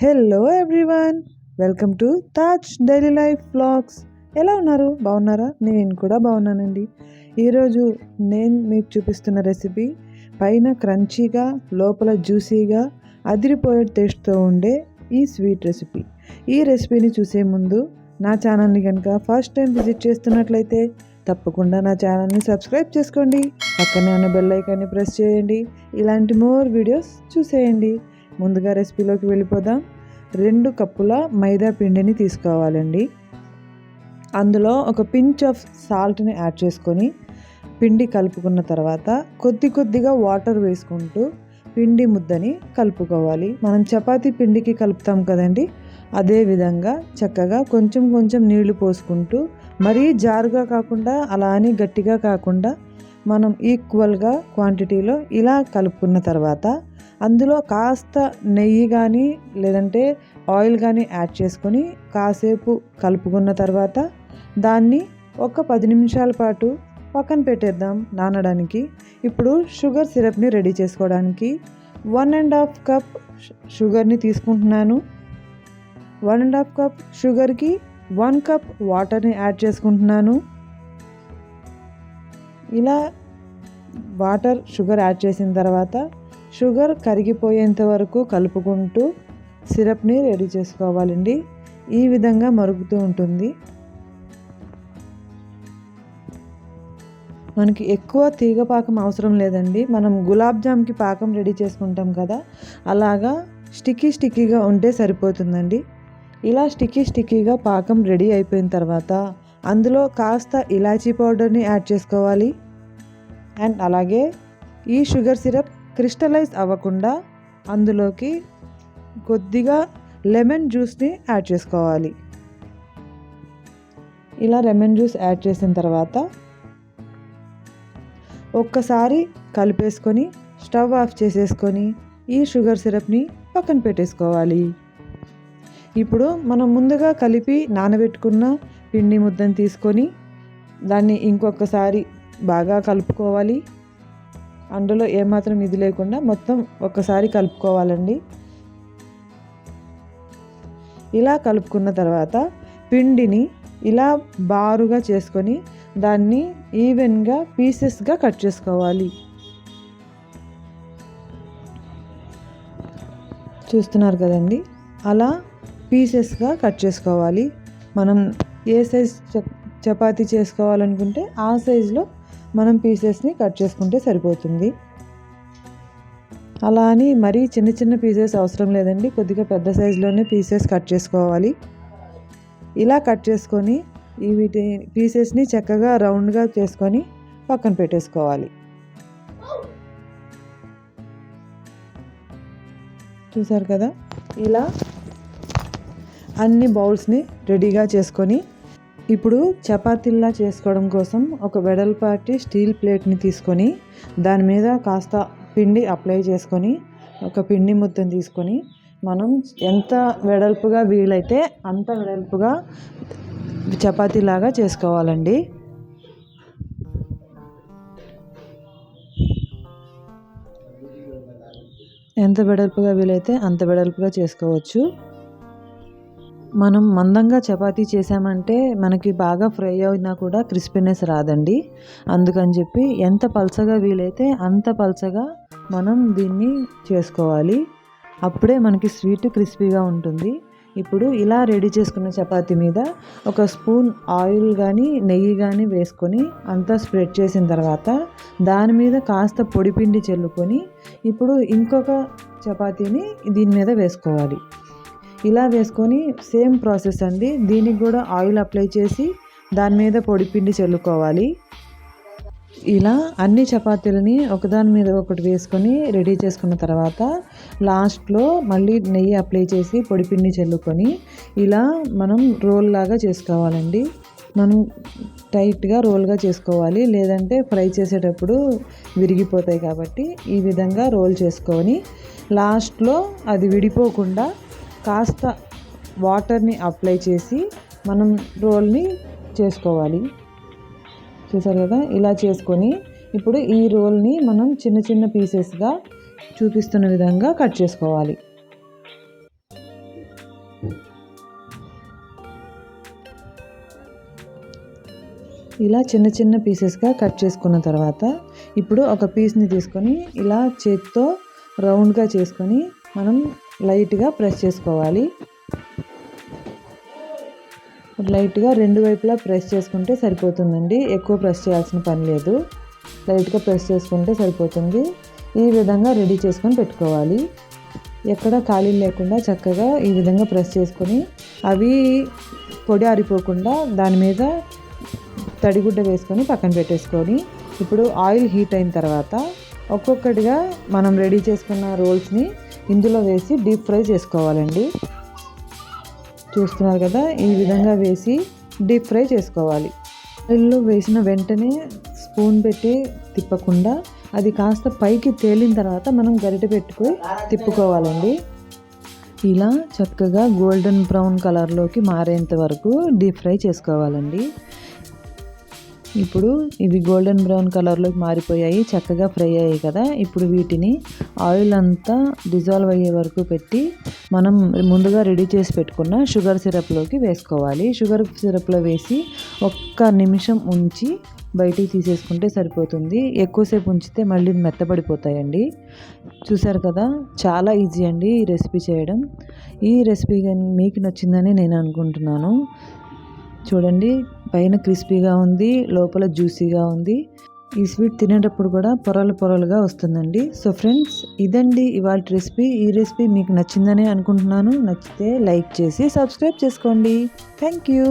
Hello everyone welcome to Taj daily life blogs ఎలా ఉన్నారు? బాగున్నారా? నేను కూడా బాగున్నానండి. ఈరోజు నేను మీకు చూపిస్తున్న రెసిపీ పైన క్రంచీగా లోపల జ్యూసీగా అదిరిపోయే టేస్ట్తో ఉండే ఈ స్వీట్ రెసిపీ. ఈ రెసిపీని చూసే ముందు నా ఛానల్ని కనుక ఫస్ట్ టైం విజిట్ చేస్తున్నట్లయితే తప్పకుండా నా ఛానల్ని సబ్స్క్రైబ్ చేసుకోండి. పక్కనే ఉన్న బెల్ ఐకాన్ని ప్రెస్ చేయండి. ఇలాంటి మోర్ వీడియోస్ చూసేయండి. ముందుగా రెసిపీలోకి వెళ్ళిపోదాం. రెండు కప్పుల మైదా పిండిని తీసుకోవాలండి. అందులో ఒక పించ్ ఆఫ్ సాల్ట్ని యాడ్ చేసుకొని పిండి కలుపుకున్న తర్వాత కొద్ది కొద్దిగా వాటర్ వేసుకుంటూ పిండి ముద్దని కలుపుకోవాలి. మనం చపాతీ పిండికి కలుపుతాం కదండి. అదే విధంగా చక్కగా కొంచెం కొంచెం నీళ్ళు పోసుకుంటూ మరీ జారుగా కాకుండా అలా అని గట్టిగా కాకుండా మనం ఈక్వల్గా క్వాంటిటీలో ఇలా కలుపుకున్న తర్వాత అందులో కాస్త నెయ్యి కానీ లేదంటే ఆయిల్ కానీ యాడ్ చేసుకొని కాసేపు కలుపుకున్న తర్వాత దాన్ని ఒక పది నిమిషాల పాటు పక్కన పెట్టేద్దాం నానడానికి. ఇప్పుడు షుగర్ సిరప్ని రెడీ చేసుకోవడానికి వన్ అండ్ హాఫ్ కప్ షుగర్ని తీసుకుంటున్నాను. వన్ అండ్ హాఫ్ కప్ షుగర్కి వన్ కప్ వాటర్ని యాడ్ చేసుకుంటున్నాను. ఇలా వాటర్ షుగర్ యాడ్ చేసిన తర్వాత షుగర్ కరిగిపోయేంత వరకు కలుపుకుంటూ సిరప్ని రెడీ చేసుకోవాలండి. ఈ విధంగా మరుగుతూ ఉంటుంది. మనకి ఎక్కువ తీగ పాకం అవసరం లేదండి. మనం గులాబ్ జామ్కి పాకం రెడీ చేసుకుంటాం కదా అలాగా స్టిక్కీ స్టిక్కీగా ఉంటే సరిపోతుందండి. ఇలా స్టిక్కీ స్టిక్కీగా పాకం రెడీ అయిపోయిన తర్వాత అందులో కాస్త ఇలాచీ పౌడర్ని యాడ్ చేసుకోవాలి. అండ్ అలాగే ఈ షుగర్ సిరప్ క్రిస్టలైజ్ అవ్వకుండా అందులోకి కొద్దిగా లెమన్ జ్యూస్ని యాడ్ చేసుకోవాలి. ఇలా లెమన్ జ్యూస్ యాడ్ చేసిన తర్వాత ఒక్కసారి కలిపేసుకొని స్టవ్ ఆఫ్ చేసేసుకొని ఈ షుగర్ సిరప్ని పక్కన పెట్టేసుకోవాలి. ఇప్పుడు మనం ముందుగా కలిపి నానబెట్టుకున్న పిండి ముద్దను తీసుకొని దాన్ని ఇంకొకసారి బాగా కలుపుకోవాలి. అందులో ఏమాత్రం ఇది లేకుండా మొత్తం ఒక్కసారి కలుపుకోవాలండి. ఇలా కలుపుకున్న తర్వాత పిండిని ఇలా బారుగా చేసుకొని దాన్ని ఈవెన్గా పీసెస్గా కట్ చేసుకోవాలి. చూస్తున్నారు కదండి? అలా పీసెస్గా కట్ చేసుకోవాలి. మనం ఏ సైజ్ చపాతీ చేసుకోవాలనుకుంటే ఆ సైజులో మనం పీసెస్ని కట్ చేసుకుంటే సరిపోతుంది. అలా అని మరీ చిన్న చిన్న పీసెస్ అవసరం లేదండి. కొద్దిగా పెద్ద సైజులోనే పీసెస్ కట్ చేసుకోవాలి. ఇలా కట్ చేసుకొని ఈ వీటి పీసెస్ని చక్కగా రౌండ్గా చేసుకొని పక్కన పెట్టేసుకోవాలి. చూసారు కదా? ఇలా అన్ని బౌల్స్ని రెడీగా చేసుకొని ఇప్పుడు చపాతీల్లా చేసుకోవడం కోసం ఒక వెడల్పాటి స్టీల్ ప్లేట్ని తీసుకొని దాని మీద కాస్త పిండి అప్లై చేసుకొని ఒక పిండి ముద్దను తీసుకొని మనం ఎంత వెడల్పుగా వీలైతే అంత వెడల్పుగా చపాతీలాగా చేసుకోవాలండి. ఎంత వెడల్పుగా వీలైతే అంత వెడల్పుగా చేసుకోవచ్చు. మనం మందంగా చపాతీ చేసామంటే మనకి బాగా ఫ్రై అయినా కూడా క్రిస్పీనెస్ రాదండి. అందుకని చెప్పి ఎంత పలసగా వీలైతే అంత పలసగా మనం దీన్ని చేసుకోవాలి. అప్పుడే మనకి స్వీట్ క్రిస్పీగా ఉంటుంది. ఇప్పుడు ఇలా రెడీ చేసుకున్న చపాతి మీద ఒక స్పూన్ ఆయిల్ కానీ నెయ్యి కానీ వేసుకొని అంతా స్ప్రెడ్ చేసిన తర్వాత దాని మీద కాస్త పొడిపిండి చల్లుకొని ఇప్పుడు ఇంకొక చపాతీని దీని మీద వేసుకోవాలి. ఇలా వేసుకొని సేమ్ ప్రాసెస్ అండి. దీనికి కూడా ఆయిల్ అప్లై చేసి దాని మీద పొడిపిండి చల్లుకోవాలి. ఇలా అన్ని చపాతీలని ఒకదాని మీద ఒకటి వేసుకొని రెడీ చేసుకున్న తర్వాత లాస్ట్లో మళ్ళీ నెయ్యి అప్లై చేసి పొడిపిండి చల్లుకొని ఇలా మనం రోల్ లాగా చేసుకోవాలండి. మనం టైట్గా రోల్గా చేసుకోవాలి. లేదంటే ఫ్రై చేసేటప్పుడు విరిగిపోతాయి కాబట్టి ఈ విధంగా రోల్ చేసుకొని లాస్ట్లో అది విడిపోకుండా కాస్త వాటర్ని అప్లై చేసి మనం రోల్ని చేసుకోవాలి. చూసారు కదా? ఇలా చేసుకొని ఇప్పుడు ఈ రోల్ని మనం చిన్న చిన్న పీసెస్గా చూపిస్తున్న విధంగా కట్ చేసుకోవాలి. ఇలా చిన్న చిన్న పీసెస్గా కట్ చేసుకున్న తర్వాత ఇప్పుడు ఒక పీస్ని తీసుకొని ఇలా చేతితో రౌండ్గా చేసుకొని మనం లైట్గా ప్రెస్ చేసుకోవాలి. లైట్గా రెండు వైపులా ప్రెస్ చేసుకుంటే సరిపోతుందండి. ఎక్కువ ప్రెస్ చేయాల్సిన పని లేదు. లైట్గా ప్రెస్ చేసుకుంటే సరిపోతుంది. ఈ విధంగా రెడీ చేసుకొని పెట్టుకోవాలి. ఎక్కడ ఖాళీ లేకుండా చక్కగా ఈ విధంగా ప్రెస్ చేసుకొని అవి పొడి ఆరిపోకుండా దాని మీద తడిగుడ్డ వేసుకొని పక్కన పెట్టేసుకొని ఇప్పుడు ఆయిల్ హీట్ అయిన తర్వాత ఒక్కొక్కటిగా మనం రెడీ చేసుకున్న రోల్స్ని ఇందులో వేసి డీప్ ఫ్రై చేసుకోవాలండి. చూస్తున్నారు కదా ఈ విధంగా వేసి డీప్ ఫ్రై చేసుకోవాలి. ఆయిల్లో వేసిన వెంటనే స్పూన్ పెట్టి తిప్పకుండా అది కాస్త పైకి తేలిన తర్వాత మనం గరిటె పెట్టుకుని తిప్పుకోవాలండి. ఇలా చక్కగా గోల్డెన్ బ్రౌన్ కలర్లోకి మారేంత వరకు డీప్ ఫ్రై చేసుకోవాలండి. ఇప్పుడు ఇవి గోల్డెన్ బ్రౌన్ కలర్లోకి మారిపోయాయి చక్కగా ఫ్రై అయ్యాయి కదా. ఇప్పుడు వీటిని ఆయిల్ అంతా డిజాల్వ్ అయ్యే వరకు పెట్టి మనం ముందుగా రెడీ చేసి పెట్టుకున్న షుగర్ సిరప్లోకి వేసుకోవాలి. షుగర్ సిరప్లో వేసి ఒక్క నిమిషం ఉంచి బయటికి తీసేసుకుంటే సరిపోతుంది. ఎక్కువసేపు ఉంచితే మళ్ళీ మెత్తబడిపోతాయండి. చూసారు కదా చాలా ఈజీ అండి ఈ రెసిపీ చేయడం. ఈ రెసిపీ మీకు నచ్చిందని నేను అనుకుంటున్నాను. చూడండి పైన క్రిస్పీగా ఉంది లోపల జ్యూసీగా ఉంది. ఈ స్వీట్ తినేటప్పుడు కూడా పొరలు పొరలుగా వస్తుందండి. సో ఫ్రెండ్స్ ఇదండి ఇవాళ రెసిపీ. ఈ రెసిపీ మీకు నచ్చిందని అనుకుంటున్నాను. నచ్చితే లైక్ చేసి సబ్స్క్రైబ్ చేసుకోండి. Thank you.